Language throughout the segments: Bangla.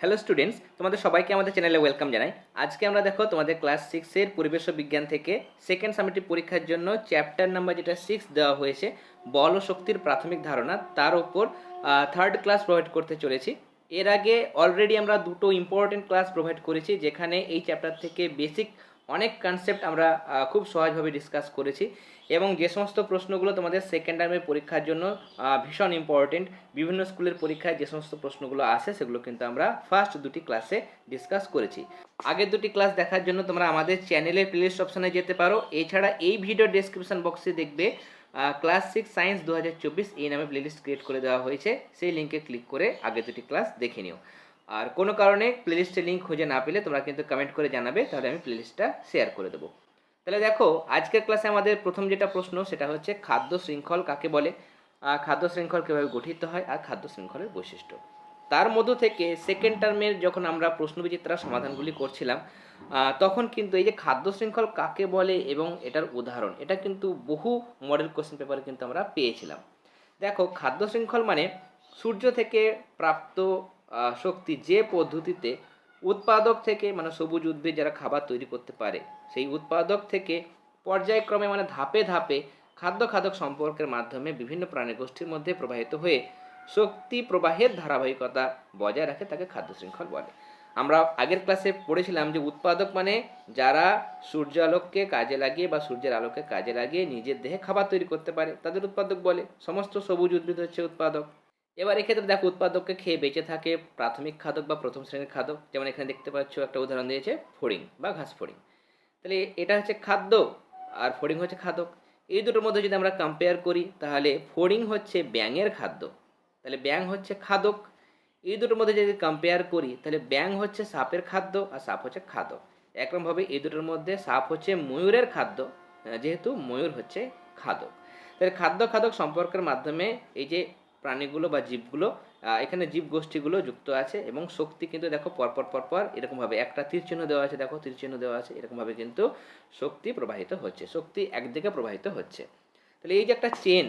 হ্যালো স্টুডেন্টস তোমাদের সবাইকে আমাদের চ্যানেলে ওয়েলকাম জানাই। আজকে আমরা দেখো তোমাদের ক্লাস সিক্সের পরিবেশ বিজ্ঞান থেকে সেকেন্ড সামেটিভ পরীক্ষার জন্য চ্যাপ্টার নাম্বার যেটা সিক্স দেওয়া হয়েছে, বল শক্তির প্রাথমিক ধারণা, তার উপর থার্ড ক্লাস প্রোভাইড করতে চলেছি। এর আগে অলরেডি আমরা দুটো ইম্পর্টেন্ট ক্লাস প্রোভাইড করেছি, যেখানে এই চ্যাপ্টার থেকে বেসিক অনেক কনসেপ্ট আমরা খুব সহজভাবে ডিসকাস করেছি এবং যে সমস্ত প্রশ্নগুলো তোমাদের সেকেন্ড টার্মের পরীক্ষার জন্য ভীষণ ইম্পর্টেন্ট বিভিন্ন স্কুলের পরীক্ষায় যে সমস্ত প্রশ্নগুলো আসে সেগুলো কিন্তু আমরা ফার্স্ট দুটি ক্লাসে ডিসকাস করেছি। আগের দুটি ক্লাস দেখার জন্য তোমরা আমাদের চ্যানেলের প্লেলিস্ট অপশনে যেতে পারো। এছাড়া এই ভিডিও ডেসক্রিপশন বক্সে দেখবে ক্লাস সিক্স সায়েন্স দু হাজার চব্বিশ এই নামে প্লেলিস্ট ক্রিয়েট করে দেওয়া হয়েছে। সেই লিঙ্কে ক্লিক করে আগে দুটি ক্লাস দেখে নিও। আর কোনো কারণে প্লেলিস্টের লিঙ্ক খুঁজে না পেলে তোমরা কিন্তু কমেন্ট করে জানাবে, তাহলে আমি প্লেলিস্টটা শেয়ার করে দেবো। তাহলে দেখো, আজকের ক্লাসে আমাদের প্রথম যেটা প্রশ্ন, সেটা হচ্ছে খাদ্য শৃঙ্খল কাকে বলে? খাদ্য শৃঙ্খল কীভাবে গঠিত হয় আর খাদ্য শৃঙ্খলের বৈশিষ্ট্য। তার মধ্য থেকে সেকেন্ড টার্মের যখন আমরা প্রশ্নবিচিত্রা সমাধানগুলি করছিলাম তখন কিন্তু এই যে খাদ্য শৃঙ্খল কাকে বলে এবং এটার উদাহরণ, এটা কিন্তু বহু মডেল কোশ্চেন পেপারে কিন্তু আমরা পেয়েছিলাম। দেখো, খাদ্য শৃঙ্খল মানে সূর্য থেকে প্রাপ্ত শক্তি যে পদ্ধতিতে উৎপাদক থেকে মানে সবুজ উদ্ভিদ যারা খাবার তৈরি করতে পারে, সেই উৎপাদক থেকে পর্যায়ক্রমে মানে ধাপে ধাপে খাদ্য খাদক সম্পর্কের মাধ্যমে বিভিন্ন প্রাণী গোষ্ঠীর মধ্যে প্রবাহিত হয়ে শক্তি প্রবাহের ধারাবাহিকতা বজায় রাখে তাকে খাদ্য শৃঙ্খল বলে। আমরা আগের ক্লাসে পড়েছিলাম যে উৎপাদক মানে যারা সূর্য আলোককে কাজে লাগিয়ে বা সূর্যের আলোকে কাজে লাগিয়ে নিজের দেহে খাবার তৈরি করতে পারে, তাদের উৎপাদক বলে। সমস্ত সবুজ উদ্ভিদ হচ্ছে উৎপাদক। এবার এক্ষেত্রে দেখো উৎপাদককে খেয়ে বেঁচে থাকে প্রাথমিক খাদক বা প্রথম শ্রেণির খাদক। যেমন এখানে দেখতে পাচ্ছ একটা উদাহরণ দিয়েছে ফড়িং বা ঘাস ফড়িং। তাহলে এটা হচ্ছে খাদ্য আর ফড়িং হচ্ছে খাদক। এই দুটোর মধ্যে যদি আমরা কম্পেয়ার করি, তাহলে ফড়িং হচ্ছে ব্যাঙের খাদ্য, তাহলে ব্যাং হচ্ছে খাদক। এই দুটোর মধ্যে যদি কম্পেয়ার করি, তাহলে ব্যাং হচ্ছে সাপের খাদ্য আর সাপ হচ্ছে খাদক। একরকমভাবে এই দুটোর মধ্যে সাপ হচ্ছে ময়ূরের খাদ্য, যেহেতু ময়ূর হচ্ছে খাদক। তাহলে খাদ্য খাদক সম্পর্কের মাধ্যমে এই যে প্রাণীগুলো বা জীবগুলো এখানে জীব গোষ্ঠীগুলো যুক্ত আছে এবং শক্তি কিন্তু দেখো পরপর পরপর এরকমভাবে একটা তীর চিহ্ন দেওয়া আছে, দেখো তীর চিহ্ন দেওয়া আছে, এরকমভাবে কিন্তু শক্তি প্রবাহিত হচ্ছে, শক্তি একদিকে প্রবাহিত হচ্ছে। তাহলে এই যে একটা চেন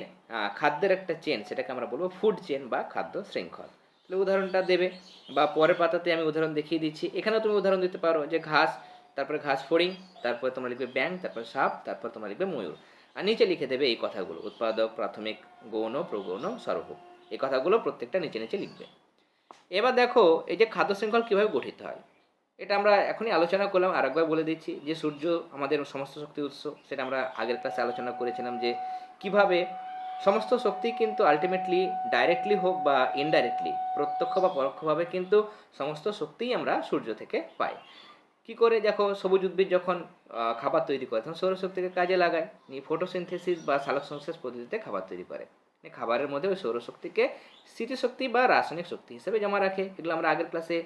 খাদ্যের একটা চেন সেটাকে আমরা বলব ফুড চেন বা খাদ্য শৃঙ্খল। তাহলে উদাহরণটা দেবে বা পরের পাতাতে আমি উদাহরণ দেখিয়ে দিচ্ছি। এখানেও তুমি উদাহরণ দিতে পারো যে ঘাস, তারপরে ঘাস ফড়িং, তারপরে তোমরা লিখবে ব্যাং তারপর সাপ, তারপর তোমরা লিখবে ময়ূর। আর নিচে লিখে দেবে এই কথাগুলো, উৎপাদক, প্রাথমিক, গৌণ, প্রগৌণ সর্বভৌম এই কথাগুলো প্রত্যেকটা নিচে নিচে লিখবে। এবার দেখো, এই যে খাদ্য শৃঙ্খল কীভাবে গঠিত হয়? এটা আমরা এখনই আলোচনা করলাম, আরেকবার বলে দিচ্ছি যে সূর্য আমাদের সমস্ত শক্তির উৎস, সেটা আমরা আগের ক্লাসে আলোচনা করেছিলাম যে কীভাবে সমস্ত শক্তি কিন্তু আলটিমেটলি ডাইরেক্টলি হোক বা ইনডাইরেক্টলি প্রত্যক্ষ বা পরোক্ষভাবে কিন্তু সমস্ত শক্তিই আমরা সূর্য থেকে পাই। কি করে দেখো সবুজ উদ্ভিদ যখন খাবার তৈরি করে, তখন সৌরশক্তিকে কাজে লাগায়? নিয়ে ফটোসিনথেসিস বা সালোক সংশ্লেষ পদ্ধতিতে খাবার তৈরি করে। খাবারের মধ্যে ওই সৌরশক্তিকে স্মৃতিশক্তি বা রাসায়নিক শক্তি হিসেবে জমা রাখে এগুলো আমরা আগের ক্লাসে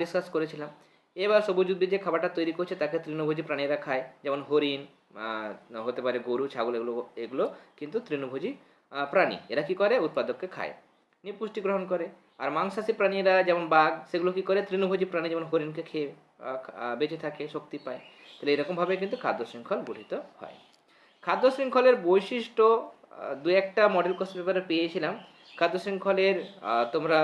ডিসকাস করেছিলাম। এবার সবুজ উদ্ভিদ যে খাবারটা তৈরি করছে, তাকে তৃণভোজী প্রাণীরা খায়। যেমন হরিণ হতে পারে গরু, ছাগল, এগুলো এগুলো কিন্তু তৃণভোজী প্রাণী। এরা কি করে? উৎপাদককে খায়। নিয়ে পুষ্টি গ্রহণ করে। আর মাংসাশী প্রাণীরা যেমন বাঘ, সেগুলো কি করে? তৃণভোজী প্রাণী যেমন হরিণকে খেয়ে বেঁচে থাকে, শক্তি পায়। তাহলে এরকমভাবে কিন্তু খাদ্য শৃঙ্খল গঠিত হয়। খাদ্য শৃঙ্খলের বৈশিষ্ট্য দু একটা মডেল কোশ্চেন পেপারে পেয়েছিলাম। খাদ্য শৃঙ্খলের তোমরা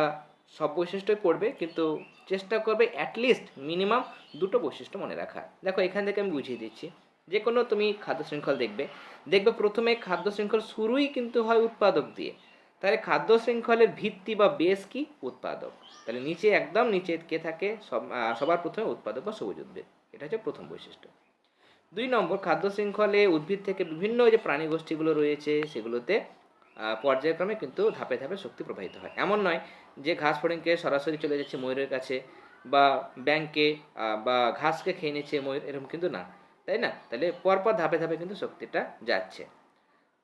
সব বৈশিষ্ট্যই পড়বে, কিন্তু চেষ্টা করবে অ্যাটলিস্ট মিনিমাম দুটো বৈশিষ্ট্য মনে রাখা। দেখো, এখান থেকে আমি বুঝিয়ে দিচ্ছি। যে কোনো তুমি খাদ্য শৃঙ্খল দেখবে। দেখবে প্রথমে খাদ্য শৃঙ্খল শুরুই কিন্তু হয় উৎপাদক দিয়ে। তাহলে খাদ্য শৃঙ্খলের ভিত্তি বা বেস কি? উৎপাদক। তাহলে নিচে একদম নিচে কে থাকে? সব সবার প্রথমে উৎপাদক বা সবুজ উদ্ভিদ। এটা হচ্ছে প্রথম বৈশিষ্ট্য। দুই নম্বর, খাদ্য শৃঙ্খলে উদ্ভিদ থেকে বিভিন্ন যে প্রাণী গোষ্ঠীগুলো রয়েছে, সেগুলোতে পর্যায়ক্রমে কিন্তু ধাপে ধাপে শক্তি প্রবাহিত হয়। এমন নয় যে ঘাস ফড়িংকে সরাসরি চলে যাচ্ছে ময়ূরের কাছে বা ব্যাংকে বা ঘাসকে খেয়ে নিচ্ছে ময়ূর, এরকম কিন্তু না। তাই না? তাহলে পরপর ধাপে ধাপে কিন্তু শক্তিটা যাচ্ছে।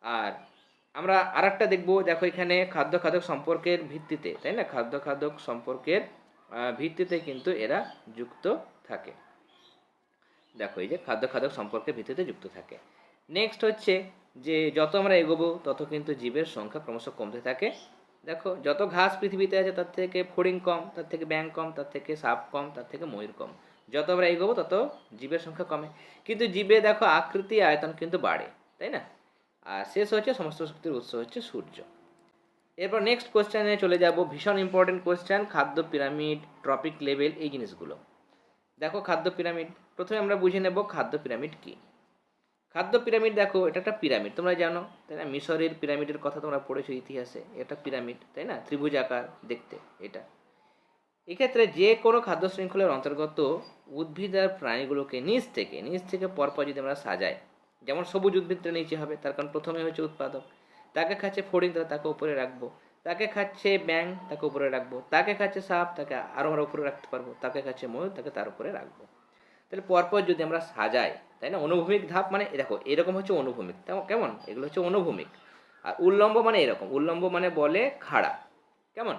আর আমরা আর একটা দেখব, দেখো এখানে খাদ্য খাদক সম্পর্কের ভিত্তিতে, তাই না? খাদ্য খাদক সম্পর্কের ভিত্তিতে কিন্তু এরা যুক্ত থাকে। দেখো এই যে খাদ্য খাদক সম্পর্কের ভিত্তিতে যুক্ত থাকে। নেক্সট হচ্ছে যে যত আমরা এগোবো, তত কিন্তু জীবের সংখ্যা ক্রমশ কমতে থাকে। দেখো, যত ঘাস পৃথিবীতে আছে, তার থেকে ফড়িং কম, তার থেকে ব্যাং কম, তার থেকে সাপ কম, তার থেকে ময়ূর কম। যত আমরা এগোবো, তত জীবের সংখ্যা কমে। কিন্তু জীবে দেখো আকৃতি আয়তন কিন্তু বাড়ে, তাই না? আর শেষ হচ্ছে সমস্ত শক্তির উৎস হচ্ছে সূর্য। এরপর নেক্সট কোয়েশ্চেনে চলে যাব, ভীষণ ইম্পর্টেন্ট কোয়েশ্চেন খাদ্য পিরামিড ট্রপিক লেভেল এই জিনিসগুলো। দেখো খাদ্য পিরামিড প্রথমে আমরা বুঝে নেব খাদ্য পিরামিড কি। খাদ্য পিরামিড দেখো, এটা একটা পিরামিড তোমরা জানো, তাই না? মিশরের পিরামিডের কথা তোমরা পড়েছো ইতিহাসে, এটা পিরামিড তাই না? ত্রিভুজ আকার দেখতে, এটা। এক্ষেত্রে যে কোনো খাদ্য শৃঙ্খলের অন্তর্গত উদ্ভিদ আর প্রাণীগুলোকে নিচ থেকে নিচ থেকে পরপর যদি আমরা সাজাই যেমন সবুজ উদ্ভিদটা নিচে হবে, তার কারণ প্রথমে হচ্ছে উৎপাদক। তাকে খাচ্ছে ফড়িং তাহলে তাকে উপরে রাখব। তাকে খাচ্ছে ব্যাং তাকে উপরে রাখব। তাকে খাচ্ছে সাপ, তাকে আরও আমরা উপরে রাখতে পারব। তাকে খাচ্ছে ময়ূর, তাকে তার উপরে রাখব। তাহলে পরপর যদি আমরা সাজাই, তাই না? অনুভূমিক ধাপ মানে দেখো, এরকম হচ্ছে অনুভূমিক। কেমন? এগুলো হচ্ছে অনুভূমিক। আর উল্লম্ব মানে এরকম। উল্লম্ব মানে বলে খাড়া। কেমন?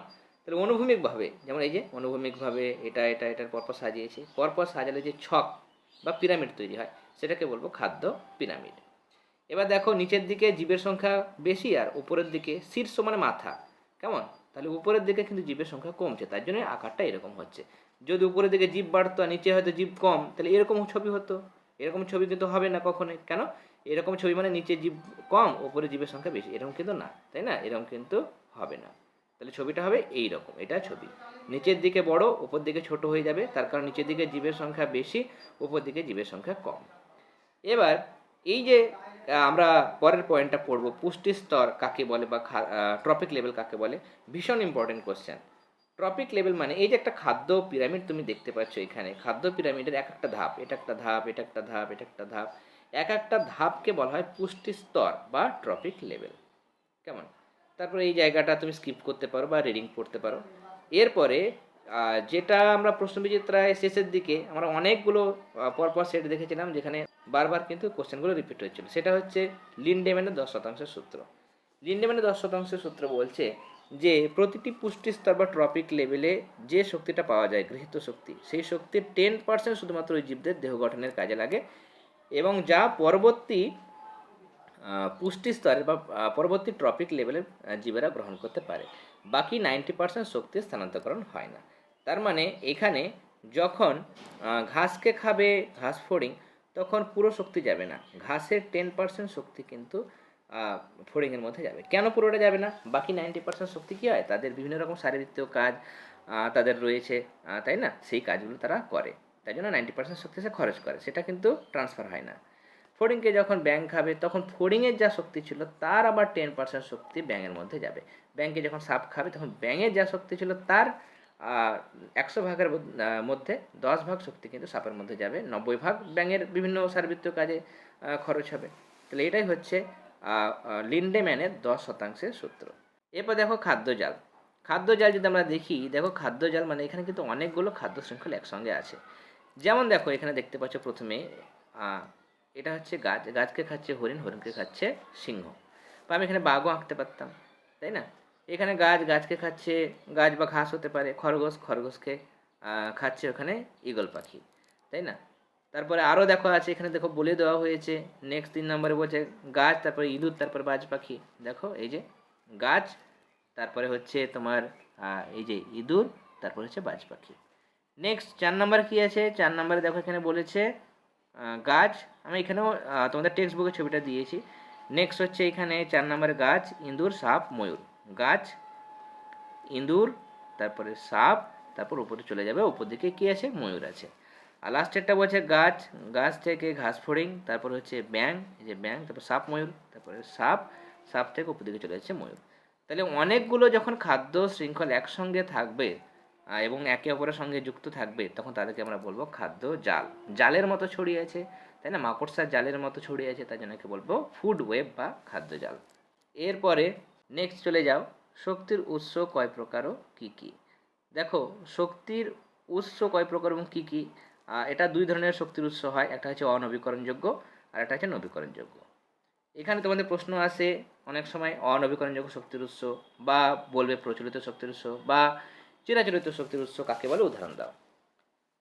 তাহলে অনুভূমিকভাবে, যেমন এই যে, অনুভূমিকভাবে এটা এটা, এটার পরপর সাজিয়েছি। পরপর সাজালে যে ছক বা পিরামিড তৈরি হয় সেটাকে বলব খাদ্য পিরামিড। এবার দেখো নিচের দিকে জীবের সংখ্যা বেশি আর উপরের দিকে শীর্ষ মানে মাথা। কেমন? তাহলে উপরের দিকে কিন্তু জীবের সংখ্যা কমছে, তার জন্য আকারটা এরকম হচ্ছে। যদি উপরের দিকে জীব বাড়তো আর নিচে হয়তো জীব কম, তাহলে এরকম ছবি হতো। এরকম ছবি কিন্তু হবে না কখনোই। কেন? এরকম ছবি মানে নিচে জীব কম, উপরে জীবের সংখ্যা বেশি। এরকম কিন্তু না, তাই না? এরকম কিন্তু হবে না। তাহলে ছবিটা হবে এই রকম এটা ছবি। নিচের দিকে বড়, উপর দিকে ছোট হয়ে যাবে। তার কারণ নিচের দিকে জীবের সংখ্যা বেশি, উপর দিকে জীবের সংখ্যা কম। এবার এই যে আমরা পরের পয়েন্টটা পড়ব, পুষ্টি স্তর কাকে বলে বা ট্রপিক লেভেল কাকে বলে? ভীষণ ইম্পর্টেন্ট কোশ্চেন ট্রপিক লেভেল মানে এই যে একটা খাদ্য পিরামিড তুমি দেখতে পাচ্ছ এখানে, খাদ্য পিরামিডের এক একটা ধাপ, এটা একটা ধাপ, এটা একটা ধাপ, এটা একটা ধাপ, এক একটা ধাপকে বলা হয় পুষ্টি স্তর বা ট্রপিক লেভেল কেমন? তারপরে এই জায়গাটা তুমি স্কিপ করতে পারো বা রিডিং পড়তে পারো। এরপরে যেটা আমরা প্রশ্নবিচিত্রায় শেষের দিকে আমরা অনেকগুলো পরপর সেট দেখেছিলাম যেখানে বারবার কিন্তু কোশ্চেনগুলো রিপিট হচ্ছিল সেটা হচ্ছে লিনডেম্যানের দশ শতাংশের সূত্র। লিনডেম্যানের দশ শতাংশের সূত্র বলছে যে, প্রতিটি পুষ্টি স্তর বা ট্রপিক লেভেলে যে শক্তিটা পাওয়া যায়, গৃহীত শক্তি, সেই শক্তির টেন পার্সেন্ট শুধুমাত্র ওই জীবদের দেহ গঠনের কাজে লাগে এবং যা পরবর্তী পুষ্টি স্তরের বা পরবর্তী ট্রপিক লেভেলের জীবেরা গ্রহণ করতে পারে। বাকি নাইনটি পার্সেন্ট শক্তি স্থানান্তরকরণ হয় না। তার মানে এখানে যখন ঘাসকে খাবে ঘাস ফড়িং, তখন পুরো শক্তি যাবে না। ঘাসের টেন পার্সেন্ট শক্তি কিন্তু ফড়িংয়ের মধ্যে যাবে। কেন পুরোটা যাবে না? বাকি নাইনটি পার্সেন্ট শক্তি কী হয়? তাদের বিভিন্ন রকম শারীরবৃত্তীয় কাজ তাদের রয়েছে তাই না? সেই কাজগুলো তারা করে। তাই জন্য নাইনটি পার্সেন্ট শক্তি সে খরচ করে। সেটা কিন্তু ট্রান্সফার হয় না। ফড়িংকে যখন ব্যাং খাবে, তখন ফড়িংয়ের যা শক্তি ছিল, তার আবার টেন পার্সেন্ট শক্তি ব্যাঙের মধ্যে যাবে। ব্যাংকে যখন সাপ খাবে, তখন ব্যাঙের যা শক্তি ছিল, তার একশো ভাগের মধ্য- দশ ভাগ শক্তি কিন্তু সাপের মধ্যে যাবে। নব্বই ভাগ ব্যাঙের বিভিন্ন শারীরবৃত্তীয় কাজে খরচ হবে। তাহলে এটাই হচ্ছে লিন্ডেম্যানের দশ শতাংশের সূত্র। এরপর দেখো খাদ্য জাল। খাদ্য জাল যদি আমরা দেখি, দেখো খাদ্য জাল মানে এখানে কিন্তু অনেকগুলো খাদ্য শৃঙ্খল একসঙ্গে আছে। যেমন দেখো এখানে দেখতে পাচ্ছ প্রথমে এটা হচ্ছে গাছ। গাছকে খাচ্ছে হরিণ, হরিণকে খাচ্ছে সিংহ। বা আমি এখানে বাঘও আঁকতে পারতাম, তাই না? এখানে গাছ গাছকে খাচ্ছে, গাছ বা ঘাস হতে পারে, খরগোশ, খরগোশকে খাচ্ছে ওখানে ঈগল পাখি, তাই না? তারপরে আরও দেখো আছে, এখানে দেখো বলে দেওয়া হয়েছে নেক্সট তিন নম্বরে বলছে গাছ, তারপরে ইঁদুর, তারপর বাজ পাখি, দেখো এই যে গাছ, তারপরে হচ্ছে তোমার এই যে ইঁদুর, তারপরে হচ্ছে বাজ পাখি। নেক্সট চার নাম্বার কী আছে? চার নাম্বারে দেখো এখানে বলেছে গাছ, আমি এখানেও তোমাদের টেক্সট বুকে ছবিটা দিয়েছি। নেক্সট হচ্ছে এখানে চার নম্বরে গাছ, ইঁদুর, সাপ, ময়ূর। গাছ, ইঁদুর, তারপরে সাপ, তারপর উপরে চলে যাবে, উপর দিকে কী আছে? ময়ূর আছে। আর লাস্টেরটা বলছে গাছ গাছ থেকে ঘাস ফড়িং, তারপর হচ্ছে ব্যাং এই যে ব্যাং তারপর সাপ ময়ূর, তারপরে সাপ সাপ থেকে উপর দিকে চলে যাচ্ছে ময়ূর। তাহলে অনেকগুলো যখন খাদ্য শৃঙ্খল একসঙ্গে থাকবে এবং একে অপরের সঙ্গে যুক্ত থাকবে, তখন তাদেরকে আমরা বলব খাদ্য জাল। জালের মতো ছড়িয়ে আছে, তাই না? মাকড়সার জালের মতো ছড়িয়ে আছে, তাই জন্য একে বলব ফুড ওয়েব বা খাদ্য জাল। এরপরে নেক্সট চলে যাও। শক্তির উৎস কয় প্রকার ও কী কী? দেখো, শক্তির উৎস কয় প্রকার এবং কী কী? এটা দুই ধরনের শক্তির উৎস হয়। একটা হচ্ছে অনবীকরণযোগ্য আর একটা হচ্ছে নবীকরণযোগ্য। এখানে তোমাদের প্রশ্ন আসে অনেক সময় অনবীকরণযোগ্য শক্তির উৎস বা বলবে প্রচলিত শক্তির উৎস বা চিরাচরিত শক্তির উৎস কাকে বলে? উদাহরণ দাও।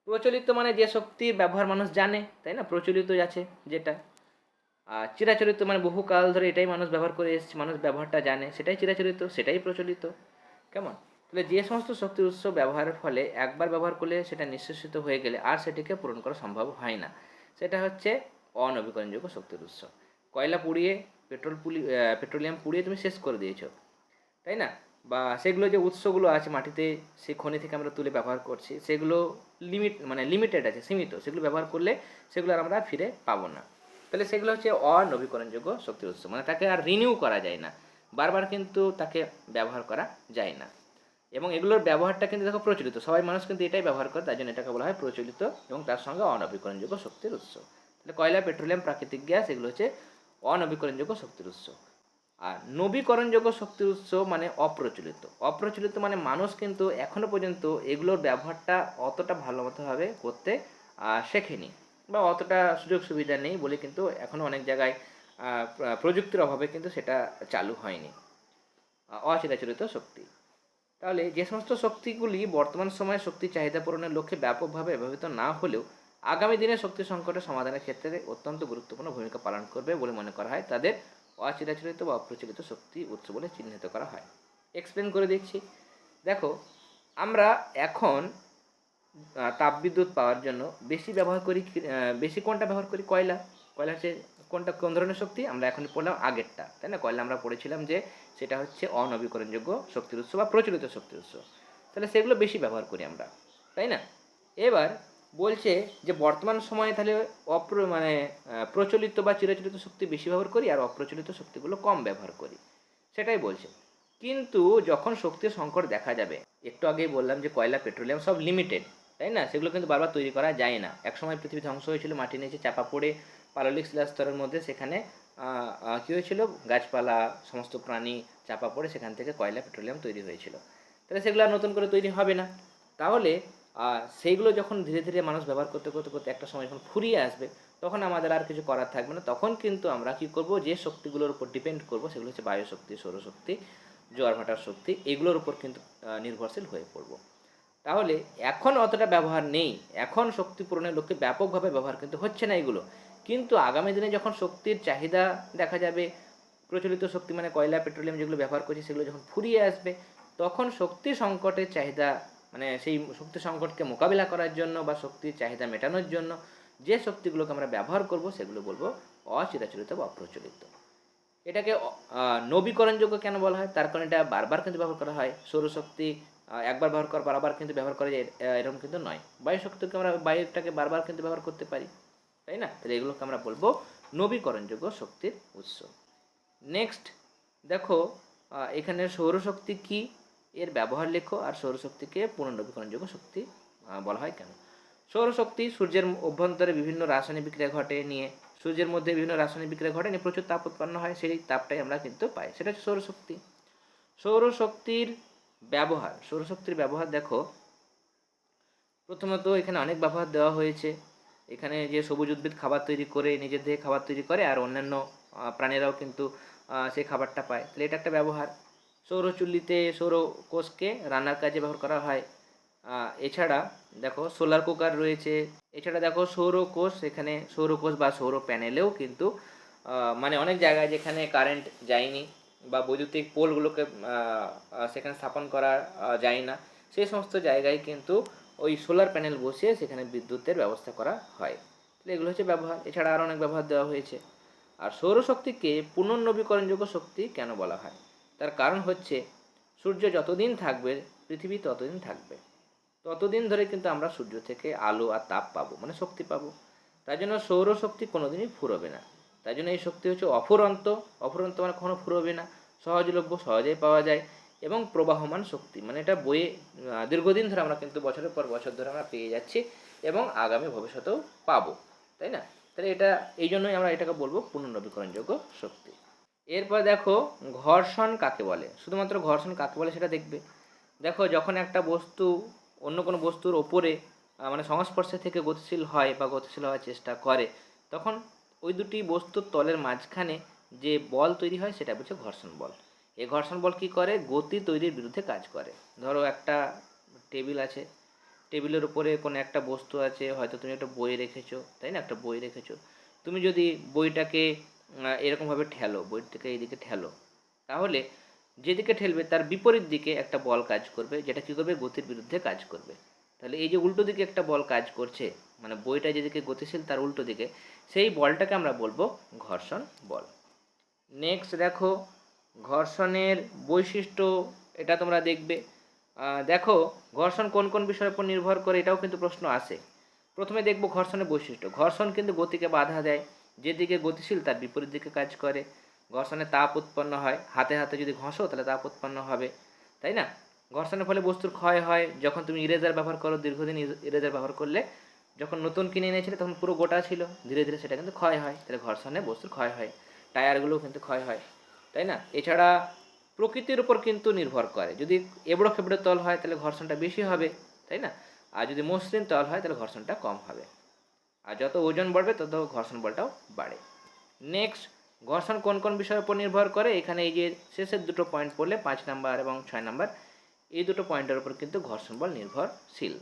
প্রচলিত মানে যে শক্তির ব্যবহার মানুষ জানে, তাই না? প্রচলিত আছে যেটা। চিরাচরিত মানে বহুকাল ধরে এটাই মানুষ ব্যবহার করে এসেছে, মানুষ ব্যবহারটা জানে, সেটাই চিরাচরিত, সেটাই প্রচলিত। কেমন? তাহলে যে সমস্ত শক্তির উৎস ব্যবহারের ফলে একবার ব্যবহার করলে সেটা নিঃশেষিত হয়ে গেলে আর সেটিকে পূরণ করা সম্ভব হয় না। সেটা হচ্ছে অনবীকরণযোগ্য শক্তির উৎস। কয়লা পুড়িয়ে, পেট্রোল পুলি পেট্রোলিয়াম পুড়িয়ে তুমি শেষ করে দিয়েছ, তাই না? বা সেগুলো যে উৎসগুলো আছে মাটিতে, সেই খনি থেকে আমরা তুলে ব্যবহার করছি, সেগুলো লিমিট মানে লিমিটেড আছে, সীমিত। সেগুলো ব্যবহার করলে সেগুলো আর আমরা ফিরে পাবো না। তাহলে সেগুলো হচ্ছে অনবীকরণযোগ্য শক্তির উৎস মানে তাকে আর রিনিউ করা যায় না। বারবার কিন্তু তাকে ব্যবহার করা যায় না। এবং এগুলোর ব্যবহারটা কিন্তু দেখো প্রচলিত, সবাই মানুষ কিন্তু এটাই ব্যবহার করে, তার জন্য এটাকে বলা হয় প্রচলিত এবং তার সঙ্গে অনবীকরণযোগ্য শক্তির উৎস। তাহলে কয়লা, পেট্রোলিয়াম, প্রাকৃতিক গ্যাস, এগুলো হচ্ছে অনবীকরণযোগ্য শক্তির উৎস। আর নবীকরণযোগ্য শক্তির উৎস মানে অপ্রচলিত। অপ্রচলিত মানে মানুষ কিন্তু এখনও পর্যন্ত এগুলোর ব্যবহারটা অতটা ভালো মতোভাবে করতে শেখেনি। বা অতটা সুযোগ সুবিধা নেই বলে কিন্তু এখনও অনেক জায়গায় প্রযুক্তির অভাবে কিন্তু সেটা চালু হয়নি। অচিরাচরিত শক্তি। তাহলে যে সমস্ত শক্তিগুলি বর্তমান সময়ে শক্তির চাহিদা পূরণের লক্ষ্যে ব্যাপকভাবে ব্যবহৃত না হলেও আগামী দিনে শক্তি সংকটের সমাধানের ক্ষেত্রে অত্যন্ত গুরুত্বপূর্ণ ভূমিকা পালন করবে বলে মনে করা হয়। তাদের অচিরাচরিত বা অপ্রচলিত শক্তি উৎস বলে চিহ্নিত করা হয়। এক্সপ্লেন করে দিচ্ছি। দেখো, আমরা এখন তাপবিদ্যুৎ পাওয়ার জন্য বেশি ব্যবহার করি বেশি কোনটা ব্যবহার করি কয়লা। কয়লা হচ্ছে কোনটা কোন ধরনের শক্তি? আমরা এখন পড়লাম আগেরটা, তাই না? কয়লা আমরা পড়েছিলাম যে সেটা হচ্ছে অনবীকরণযোগ্য শক্তির উৎস বা প্রচলিত শক্তির উৎস। তাহলে সেগুলো বেশি ব্যবহার করি আমরা, তাই না? এবার বলছে যে বর্তমান সময়ে তাহলে অপ্র মানে প্রচলিত বা চিরাচরিত শক্তি বেশি ব্যবহার করি আর অপ্রচলিত শক্তিগুলো কম ব্যবহার করি। সেটাই বলছে। কিন্তু যখন শক্তির সংকট দেখা যাবে, একটু আগেই বললাম যে কয়লা, পেট্রোলিয়াম সব লিমিটেড তাই না? সেগুলো কিন্তু বারবার তৈরি করা যায় না। একসময় পৃথিবী ধ্বংস হয়েছিল, মাটি নিচে চাপা পড়ে পাললিক শিলাস্তরের মধ্যে সেখানে কী হয়েছিল? গাছপালা, সমস্ত প্রাণী চাপা পড়ে সেখান থেকে কয়লা, পেট্রোলিয়াম তৈরি হয়েছিল। তাহলে সেগুলো আর নতুন করে তৈরি হবে না। তাহলে সেইগুলো যখন ধীরে ধীরে মানুষ ব্যবহার করতে করতে করতে একটা সময় যখন ফুরিয়ে আসবে, তখন আমাদের আর কিছু করার থাকবে না। তখন কিন্তু আমরা কি করব? যে শক্তিগুলোর উপর ডিপেন্ড করব, সেগুলো হচ্ছে বায়ুশক্তি, সৌরশক্তি, জোয়ার ভাটার শক্তি, এগুলোর উপর কিন্তু নির্ভরশীল হয়ে পড়ব। তাহলে এখন অতটা ব্যবহার নেই। এখন শক্তি পূরণের লক্ষ্যে ব্যাপকভাবে ব্যবহার কিন্তু হচ্ছে না এগুলো। কিন্তু আগামী দিনে যখন শক্তির চাহিদা দেখা যাবে, প্রচলিত শক্তি মানে কয়লা, পেট্রোলিয়াম যেগুলো ব্যবহার করছি সেগুলো যখন ফুরিয়ে আসবে, তখন শক্তি সংকটের চাহিদা মানে সেই শক্তি সংকটকে মোকাবিলা করার জন্য বা শক্তির চাহিদা মেটানোর জন্য যে শক্তিগুলোকে আমরা ব্যবহার করব সেগুলো বলব অচিরাচরিত বা অপ্রচলিত। এটাকে নবীকরণযোগ্য কেন বলা হয়? তার কারণ এটা বারবার কিন্তু ব্যবহার করা হয়। সৌরশক্তি একবার ব্যবহার করা বারবার কিন্তু ব্যবহার করা যায় এরকম কিন্তু নয়। বায়ু শক্তিকে আমরা, বায়ুটাকে বারবার কিন্তু ব্যবহার করতে পারি, তাই না? তাহলে এগুলোকে আমরা বলব নবীকরণযোগ্য শক্তির উৎস। নেক্সট দেখো এখানে সৌরশক্তি কি? এর ব্যবহার লেখো, আর সৌরশক্তিকে পুনর্নবীকরণযোগ্য শক্তি বলা হয় কেন? সৌরশক্তি সূর্যের অভ্যন্তরে বিভিন্ন রাসায়নিক বিক্রিয়া ঘটে নিয়ে, সূর্যের মধ্যে বিভিন্ন রাসায়নিক বিক্রিয়া ঘটে নিয়ে প্রচুর তাপ উৎপন্ন হয়, সেই তাপটাই আমরা কিন্তু পাই। সেটা হচ্ছে সৌরশক্তি। সৌরশক্তির ব্যবহার, সৌরশক্তির ব্যবহার দেখো। প্রথমত এখানে অনেক ব্যবহার দেওয়া হয়েছে। এখানে যে সবুজ উদ্ভিদ খাবার তৈরি করে, নিজের দেহে খাবার তৈরি করে আর অন্যান্য প্রাণীরাও কিন্তু সেই খাবারটা পায়। তাহলে এটা একটা ব্যবহার। সৌরচুল্লিতে সৌর কোষকে রান্নার কাজে ব্যবহার করা হয়। এছাড়া দেখো সোলার কুকার রয়েছে। এছাড়া দেখো সৌর কোষ এখানে সৌর কোষ বা সৌর প্যানেলেও কিন্তু মানে অনেক জায়গায় যেখানে কারেন্ট যায়নি। বা বৈদ্যুতিক পোলগুলোকে সেখানে স্থাপন করা যায় না। সেই সমস্ত জায়গায় কিন্তু ওই সোলার প্যানেল বসিয়ে সেখানে বিদ্যুতের ব্যবস্থা করা হয়। তাহলে এগুলো হচ্ছে ব্যবহার। এছাড়া আরও অনেক ব্যবহার দেওয়া হয়েছে। আর সৌরশক্তিকে পুনর্নবীকরণযোগ্য শক্তি কেন বলা হয়? তার কারণ হচ্ছে, সূর্য যতদিন থাকবে, পৃথিবী ততদিন থাকবে। ততদিন ধরে কিন্তু আমরা সূর্য থেকে আলো আর তাপ পাবো মানে শক্তি পাবো। তাই জন্য সৌরশক্তি কোনোদিনই ফুরবে না। তাই জন্য এই শক্তি হচ্ছে অফুরন্ত। অফুরন্ত মানে কখনো ফুরবে না। সহজলভ্য, সহজেই পাওয়া যায় এবং প্রবাহমান শক্তি। মানে এটা বইয়ে দীর্ঘদিন ধরে আমরা কিন্তু বছরের পর বছর ধরে আমরা পেয়ে যাচ্ছি এবং আগামী ভবিষ্যতেও পাবো। তাই না? তাহলে এটা, এই জন্যই আমরা এটাকে বলব পুনর্নবীকরণযোগ্য শক্তি। এরপর দেখো, ঘর্ষণ কাকে বলে? শুধুমাত্র ঘর্ষণ কাকে বলে সেটা দেখবে। দেখো, যখন একটা বস্তু অন্য কোনো বস্তুর ওপরে মানে সংস্পর্শে থেকে গতিশীল হয় বা গতিশীল হওয়ার চেষ্টা করে, তখন ওই দুটি বস্তুর তলের মাঝখানে যে বল তৈরি হয়, সেটা হচ্ছে ঘর্ষণ বল। এই ঘর্ষণ বল কী করে? গতি তৈরির বিরুদ্ধে কাজ করে। ধরো একটা টেবিল আছে, টেবিলের উপরে কোনো একটা বস্তু আছে, হয়তো তুমি একটা বই রেখেছো, তাই না? একটা বই রেখেছো। তুমি যদি বইটাকে এরকমভাবে ঠেলো, বইটাকে এইদিকে ঠেলো, তাহলে যেদিকে ঠেলবে তার বিপরীত দিকে একটা বল কাজ করবে, যেটা কী করবে? গতির বিরুদ্ধে কাজ করবে। তাহলে এই যে উল্টো দিকে একটা বল কাজ করছে মানে বইটা যেদিকে গতিশীল তার উল্টো দিকে, সেই বলটাকে আমরা বলব ঘর্ষণ বল। নেক্সট দেখো, ঘর্ষণের বৈশিষ্ট্য এটা তোমরা দেখবে। দেখো, ঘর্ষণ কোন কোন বিষয়ের উপর নির্ভর করে এটাও কিন্তু প্রশ্ন আসে। প্রথমে দেখব ঘর্ষণের বৈশিষ্ট্য। ঘর্ষণ কিন্তু গতিকে বাধা দেয় যেদিকে গতিশীল তার বিপরীত দিকে কাজ করে। ঘর্ষণে তাপ উৎপন্ন হয়, হাতে হাতে যদি ঘষো তাহলে তাপ উৎপন্ন হবে, তাই না? ঘর্ষণের ফলে বস্তুর ক্ষয় হয়, যখন তুমি ইরেজার ব্যবহার করো, দীর্ঘদিন ইরেজার ব্যবহার করলে, যখন নতুন কিনে এনেছিলে, তখন পুরো গোটা ছিল। ধীরে ধীরে সেটা কিন্তু ক্ষয় হয়, তাহলে ঘর্ষণে বস্তুর ক্ষয় হয়, টায়ারগুলোও কিন্তু ক্ষয় হয়, তাই না? এছাড়া প্রকৃতির উপর কিন্তু নির্ভর করে। যদি এবড়ো খেবড়ো তল হয়, তাহলে ঘর্ষণটা বেশি হবে, তাই না? আর যদি মসৃণ তল হয়, তাহলে ঘর্ষণটা কম হবে। আর যত ওজন বাড়বে, তত ঘর্ষণ বলটাও বাড়ে। নেক্সট ঘর্ষণ কোন কোন বিষয়ের উপর নির্ভর করে? এখানে এই যে শেষের দুটো পয়েন্ট পড়লে, পাঁচ নাম্বার এবং ছয় নাম্বার এই দুটো পয়েন্টের উপর কিন্তু ঘর্ষণ বল নির্ভরশীল।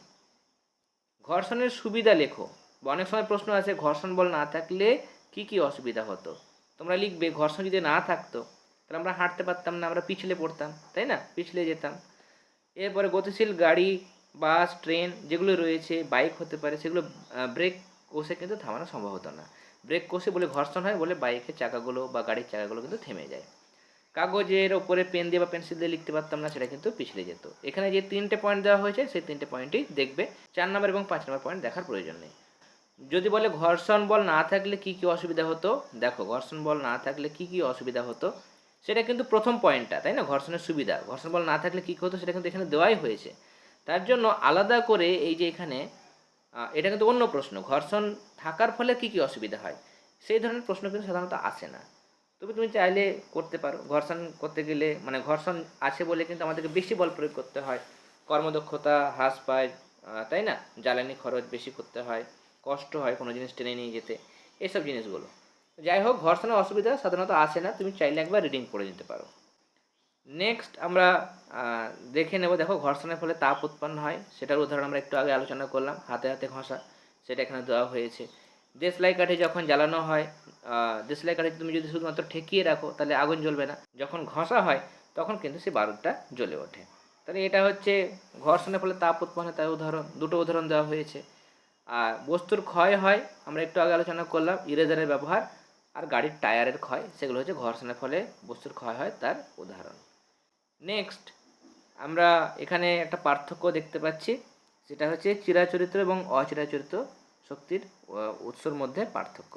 ঘর্ষণের সুবিধা লেখো। অনেক সময় প্রশ্ন আছে ঘর্ষণ বল না থাকলে কি কি অসুবিধা হতো? তোমরা লিখবে ঘর্ষণ যদি না থাকতো, তাহলে আমরা হাঁটতে পারতাম না, আমরা পিছলে পড়তাম, তাই না? পিছলে যেতাম। এরপরে গতিশীল গাড়ি, বাস, ট্রেন যেগুলো রয়েছে, বাইক হতে পারে, সেগুলো ব্রেক কষে কিন্তু থামানো সম্ভব হতো না। ব্রেক কষে বলে ঘর্ষণ হয়, বলে বাইকের চাকাগুলো বা গাড়ির চাকাগুলো কিন্তু থেমে যায়। কাগজের ওপরে পেন দিয়ে বা পেন্সিল দিয়ে লিখতে পারতাম না, সেটা কিন্তু পিছলে যেত। এখানে যে তিনটে পয়েন্ট দেওয়া হয়েছে, সেই তিনটে পয়েন্টই দেখবে। চার নম্বর এবং পাঁচ নম্বর পয়েন্ট দেখার প্রয়োজন নেই। যদি বলে ঘর্ষণ বল না থাকলে কি কি অসুবিধা হতো? দেখো, ঘর্ষণ বল না থাকলে কি কি অসুবিধা হতো? সেটা কিন্তু প্রথম পয়েন্টটা তাই না? ঘর্ষণের সুবিধা। ঘর্ষণ বল না থাকলে কী হতো, সেটা কিন্তু এখানে দেওয়াই হয়েছে। তার জন্য আলাদা করে এই যে এখানে এটা কিন্তু অন্য প্রশ্ন। ঘর্ষণ থাকার ফলে কি কি অসুবিধা হয়? সেই ধরনের প্রশ্ন কিন্তু সাধারণত আসে না। তবে তুমি চাইলে করতে পারো। ঘর্ষণ করতে গেলে মানে ঘর্ষণ আছে বলে কিন্তু আমাদেরকে বেশি বল প্রয়োগ করতে হয়। কর্মদক্ষতা হ্রাস পায় তাই না? জ্বালানি খরচ বেশি করতে হয়, কষ্ট হয় কোনো জিনিস টেনে নিয়ে যেতে। এসব জিনিসগুলো। যাই হোক, ঘর্ষণের অসুবিধা সাধারণত আসে না, তুমি চাইলে একবার রিডিং পড়ে নিতে পারো। নেক্সট আমরা দেখে নেব। দেখো, ঘর্ষণের ফলে তাপ উৎপন্ন হয়। সেটার উদাহরণ আমরা একটু আগে আলোচনা করলাম। হাতে হাতে ঘষা, সেটা এখানে দেওয়া হয়েছে। দেশলাই কাঠে যখন জ্বালানো হয় দেশলাই কাঠে তুমি যদি শুধুমাত্র ঠেকিয়ে রাখো, তাহলে আগুন জ্বলবে না। যখন ঘষা হয়, তখন কিন্তু সে বারুদটা জ্বলে ওঠে। তাহলে এটা হচ্ছে ঘর্ষণের ফলে তাপ উৎপন্ন তার উদাহরণ, দুটো উদাহরণ দেওয়া হয়েছে। আর বস্তুর ক্ষয় হয়, আমরা একটু আগে আলোচনা করলাম, ইরেজারের ব্যবহার আর গাড়ির টায়ারের ক্ষয়, সেগুলো হচ্ছে ঘর্ষণের ফলে বস্তুর ক্ষয় হয় তার উদাহরণ। নেক্সট, আমরা এখানে একটা পার্থক্য দেখতে পাচ্ছি, সেটা হচ্ছে চিরাচরিত এবং অচিরাচরিত শক্তির উৎসর মধ্যে পার্থক্য।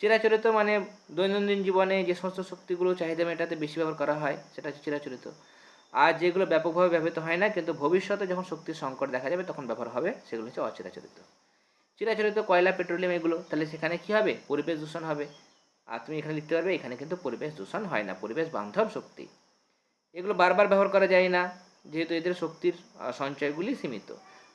চিরাচরিত মানে দৈনন্দিন জীবনে যে সমস্ত শক্তিগুলো চাহিদা মেটাতে বেশি ব্যবহার করা হয়, সেটা হচ্ছে চিরাচরিত। আর যেগুলো ব্যাপকভাবে ব্যবহৃত হয় না, কিন্তু ভবিষ্যতে যখন শক্তির সংকট দেখা যাবে, তখন ব্যবহার হবে, সেগুলো হচ্ছে অচিরাচরিত। চিরাচরিত কয়লা, পেট্রোলিয়াম এগুলো, তাহলে সেখানে কী হবে? পরিবেশ দূষণ হবে। আর তুমি এখানে লিখতে পারবে, এখানে কিন্তু পরিবেশ দূষণ হয় না, পরিবেশ বান্ধব শক্তি। এগুলো বারবার ব্যবহার করা যায় না, যেহেতু এদের শক্তির সঞ্চয়গুলি সীমিত,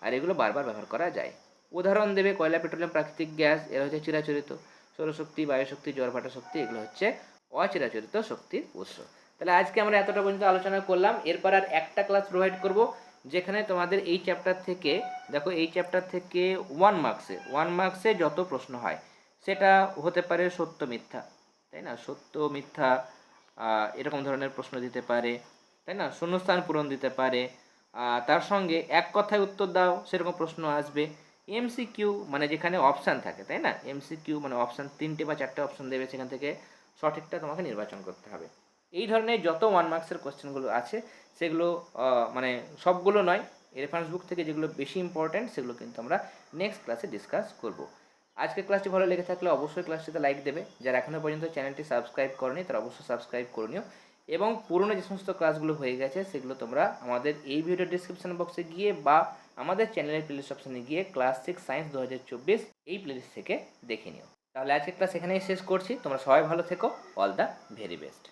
আর এগুলো বারবার ব্যবহার করা যায়। উদাহরণ দেবে কয়লা, পেট্রোলিয়াম, প্রাকৃতিক গ্যাস, এরা হচ্ছে চিরাচরিত সৌরশক্তি বায়ুশক্তি জোয়ারভাটা শক্তি এগুলো হচ্ছে অচিরাচরিত শক্তির উৎস। তাহলে আজকে আমরা এতটা পর্যন্ত আলোচনা করলাম। এরপর আর একটা ক্লাস প্রোভাইড করব, যেখানে তোমাদের এই চ্যাপ্টার থেকে, দেখো এই চ্যাপ্টার থেকে ওয়ান মার্কসে ওয়ান মার্কসে যত প্রশ্ন হয়, সেটা হতে পারে সত্য, মিথ্যা, তাই না? সত্য, মিথ্যা এরকম ধরনের প্রশ্ন দিতে পারে, তাই না? শূন্যস্থান পূরণ দিতে পারে তার সঙ্গে এক কথায় উত্তর দাও, সেরকম প্রশ্ন আসবে। এমসিকিউ মানে যেখানে অপশান থাকে, তাই না? এমসিকিউ মানে অপশান তিনটে বা চারটে অপশান দেবে, সেখান থেকে সঠিকটা তোমাকে নির্বাচন করতে হবে। এই ধরনের যত ওয়ান মার্কসের কোশ্চেনগুলো আছে, সেগুলো মানে সবগুলো নয় রেফারেন্স বুক থেকে যেগুলো বেশি ইম্পর্ট্যান্ট সেগুলো কিন্তু আমরা নেক্সট ক্লাসে ডিসকাস করব। আজকের ক্লাসটি ভালো লেগে থাকলে অবশ্যই ক্লাসটিতে লাইক দেবে। যারা এখনও পর্যন্ত চ্যানেলটি সাবস্ক্রাইব করনি, তারা অবশ্যই সাবস্ক্রাইব করে নিও। এবং পুরনো যে সমস্ত ক্লাসগুলো হয়ে গেছে, সেগুলো তোমরা আমাদের এই ভিডিও ডিসক্রিপশন বক্সে গিয়ে বা আমাদের চ্যানেলের প্লেলিস্ট অপশানে গিয়ে ক্লাস সিক্স সায়েন্স দু হাজার চব্বিশ এই প্লেলিস্ট থেকে দেখে নিও। তাহলে আজকের ক্লাস এখানেই শেষ করছি। তোমরা সবাই ভালো থেকো। All the very best